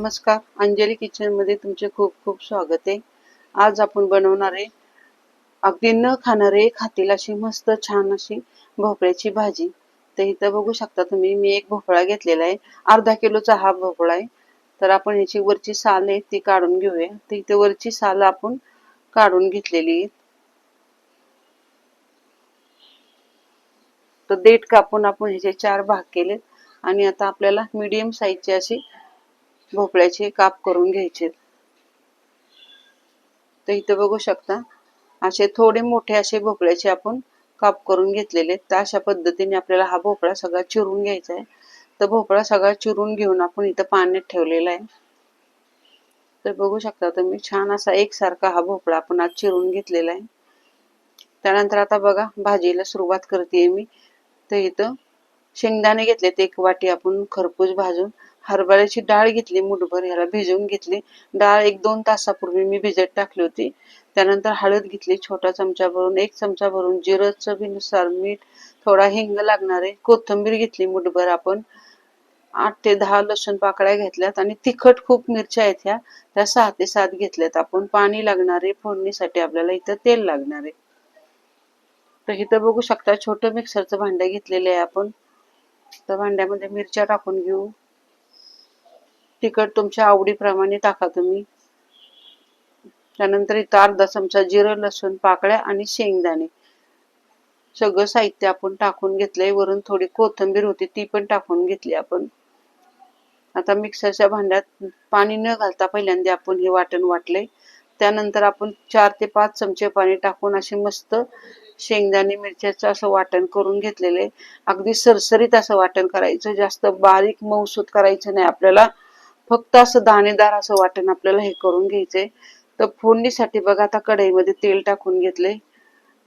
नमस्कार. अंजली किचनमध्ये तुमचे खूप खूप स्वागत आहे. आज आपण बनवणारे अगदी न खाणारे खातील अशी मस्त छान अशी भोपळ्याची भाजी. तर इथं बघू शकता तुम्ही मी एक भोपळा घेतलेला आहे. अर्धा किलोचा हा भोपळा आहे. तर आपण याची वरची साल आहे ती काढून घेऊया. तर इथे वरची साल आपण काढून घेतलेली आहे. तर देठ कापून आपण ह्याचे चार भाग केलेत. आणि आता आपल्याला मीडियम साईजचे अशी भोपळ्याचे काप करून घ्यायचे. तर इथं बघू शकता असे थोडे मोठे असे भोपळ्याचे आपण काप करून घेतलेले तर अशा पद्धतीने आपल्याला हा भोपळा सगळा चिरून घ्यायचा आहे. तर भोपळा सगळा चिरून घेऊन आपण इथं पाण्यात ठेवलेला आहे. तर बघू शकता तुम्ही छान असा एकसारखा हा भोपळा आपण आज चिरून घेतलेला आहे. त्यानंतर आता बघा भाजीला सुरुवात करते मी. तर इथं शेंगदाणे घेतलेत एक वाटी आपण खरपूस भाजून हरभऱ्याची डाळ घेतली मुठभर ह्याला भिजवून घेतली. डाळ एक दोन तासापूर्वी मी भिजत टाकली होती. त्यानंतर हळद घेतली छोटा चमचा भरून एक चमचा भरून जिरं चवीनुसार मीठ थोडा हिंग लागणार आहे कोथिंबीर घेतली मुठभर आपण. आठ ते दहा लसूण पाकळ्या घेतल्यात आणि तिखट खूप मिरच्या आहेत ह्या. त्या सहा ते सात घेतल्यात. आपण पाणी लागणारे फोडणीसाठी आपल्याला इथं तेल लागणार आहे. तर इथं बघू शकता छोटं मिक्सरचं भांडं घेतलेलं आहे आपण. तर भांड्यामध्ये मिरच्या टाकून घेऊ. तिखट तुमच्या आवडीप्रमाणे टाका तुम्ही. त्यानंतर इथं अर्धा चमचा जिरं लसूण पाकळ्या आणि शेंगदाणे. सगळं साहित्य आपण टाकून घेतलंय. वरून थोडी कोथिंबीर होती ती पण टाकून घेतली आपण. आता मिक्सरच्या भांड्यात पाणी न घालता पहिल्यांदा आपण हे वाटण वाटलंय. त्यानंतर आपण चार ते पाच चमचे पाणी टाकून असे मस्त शेंगदाणे मिरच्याचं असं वाटण करून घेतलेले. अगदी सरसरीत असं वाटण करायचं. जास्त बारीक मऊसूत करायचं नाही. आपल्याला फक्त असं दाणेदार असं वाटण आपल्याला हे करून घ्यायचंय. तर फोडणीसाठी बघा आता कढईमध्ये तेल टाकून घेतले.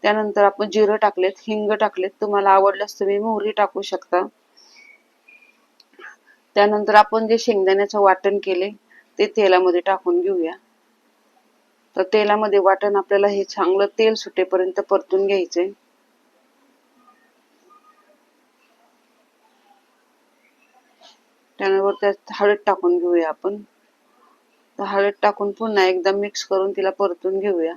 त्यानंतर आपण जिरं टाकलेत हिंग टाकलेत. तुम्हाला आवडल्यास तुम्ही मोहरी टाकू शकता. त्यानंतर आपण जे शेंगदाण्याचं वाटण केले ते तेलामध्ये टाकून घेऊया. तर तेलामध्ये वाटण आपल्याला हे चांगलं तेल सुटेपर्यंत परतून घ्यायचंय. त्यानंतर त्यात हळद टाकून घेऊया आपण. तर हळद टाकून पुन्हा एकदा मिक्स करून तिला परतून घेऊया.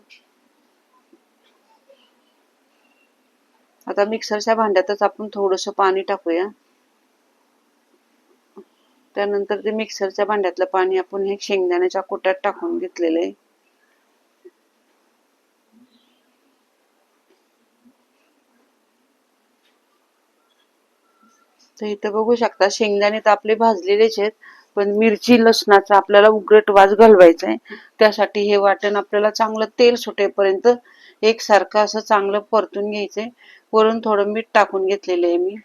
आता मिक्सरच्या भांड्यातच आपण थोडस पाणी टाकूया. त्यानंतर ते मिक्सरच्या भांड्यातलं पाणी आपण हे शेंगदाण्याच्या कुट्यात टाकून घेतलेलं आहे. तर इथं बघू शकता शेंगदाणे तर आपले भाजलेलेच आहेत पण मिरची लसणाचा आपल्याला उग्रट वास घालवायचा आहे त्यासाठी हे वाटण आपल्याला चांगलं तेल सुटेपर्यंत एकसारखं असं चांगलं परतून घ्यायचंय. वरून थोडं मीठ टाकून घेतलेलं आहे मी.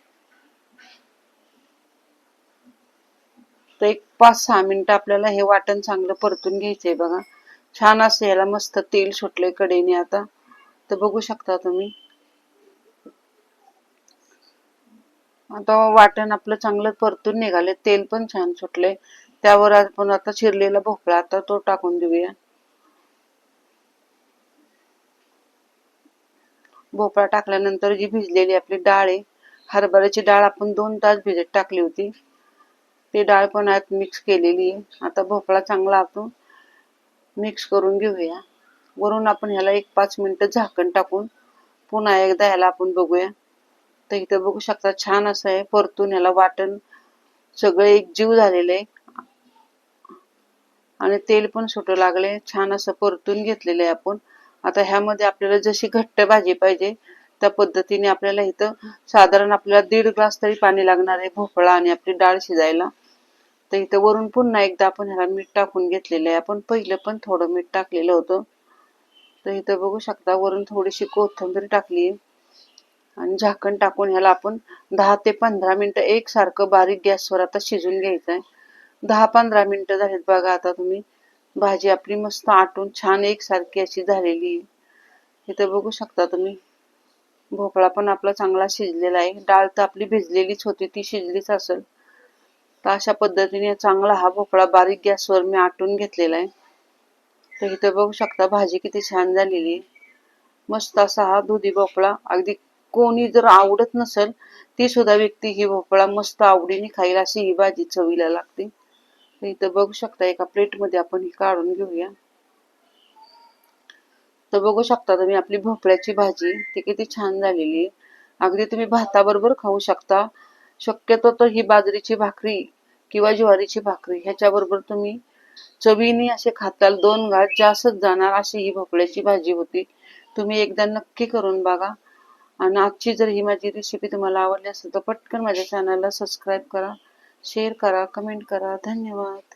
तर एक पाच सहा मिनिटं आपल्याला हे वाटण चांगलं परतून घ्यायचंय बघा. छान असं याला मस्त तेल सुटलंय कडेने आता. तर बघू शकता तुम्ही. आता वाटण आपलं चांगलं परतून निघाले तेल पण छान सुटले त्यावर आपण आता चिरलेला भोपळा आता तो टाकून देऊया. भोपळा टाकल्यानंतर जी भिजलेली आपली डाळ आहे हरभऱ्याची डाळ आपण दोन तास भिजत टाकली होती. ती डाळ पण आत मिक्स केलेली आहे. आता भोपळा चांगला आपण मिक्स करून घेऊया. वरून आपण ह्याला एक पाच मिनिटं झाकण टाकून पुन्हा एकदा ह्याला आपण बघूया. तर इथं बघू शकता छान असं आहे. परतून ह्याला वाटण सगळे एक जीव झालेलं आहे. आणि तेल पण सुटू लागले छान असं परतून घेतलेलं आहे आपण. आता ह्यामध्ये आपल्याला जशी घट्ट भाजी पाहिजे त्या पद्धतीने आपल्याला इथं साधारण आपल्याला दीड ग्लास तरी पाणी लागणार आहे भोपळा आणि आपली डाळ शिजायला. तर इथं वरून पुन्हा एकदा आपण ह्याला मीठ टाकून घेतलेलं आहे. आपण पहिलं पण थोडं मीठ टाकलेलं होतं. तर इथं बघू शकता वरून थोडीशी कोथिंबीर टाकली आणि झाकण टाकून ह्याला आपण दहा ते पंधरा मिनिटं एकसारखं बारीक गॅसवर आता शिजून घ्यायचं आहे दहा पंधरा मिनिटं झालीत बघा आता तुम्ही. भाजी आपली मस्त आटून छान एकसारखी अशी झालेली आहे. इथं बघू शकता तुम्ही. भोपळा पण आपला चांगला शिजलेला आहे. डाळ तर आपली भिजलेलीच होती ती शिजलीच असेल. तर अशा पद्धतीने चांगला हा भोपळा बारीक गॅसवर मी आटून घेतलेला आहे. तर इथं बघू शकता भाजी किती छान झालेली आहे. मस्त असा हा दुधी भोपळा अगदी कोणी जर आवडत नसेल ती सुद्धा व्यक्ती ही भोपळा मस्त आवडीने खाईल अशी ही भाजी चवीला लागते. इथं बघू शकता एका प्लेटमध्ये आपण ही काढून घेऊया. तर बघू शकता तुम्ही आपली भोपळ्याची भाजी ती किती छान झालेली आहे. अगदी तुम्ही भाताबरोबर खाऊ शकता. शक्यतो तर ही बाजरीची भाकरी किंवा ज्वारीची भाकरी ह्याच्याबरोबर तुम्ही चवीने असे खाताल दोन घास जास्तच जाणार अशी ही भोपळ्याची भाजी होती. तुम्ही एकदा नक्की करून बघा. आणि आजची जर ही माझी रेसिपी तुम्हाला आवडली असेल तर पटकन माझ्या चॅनलला सबस्क्राईब करा शेअर करा कमेंट करा. धन्यवाद.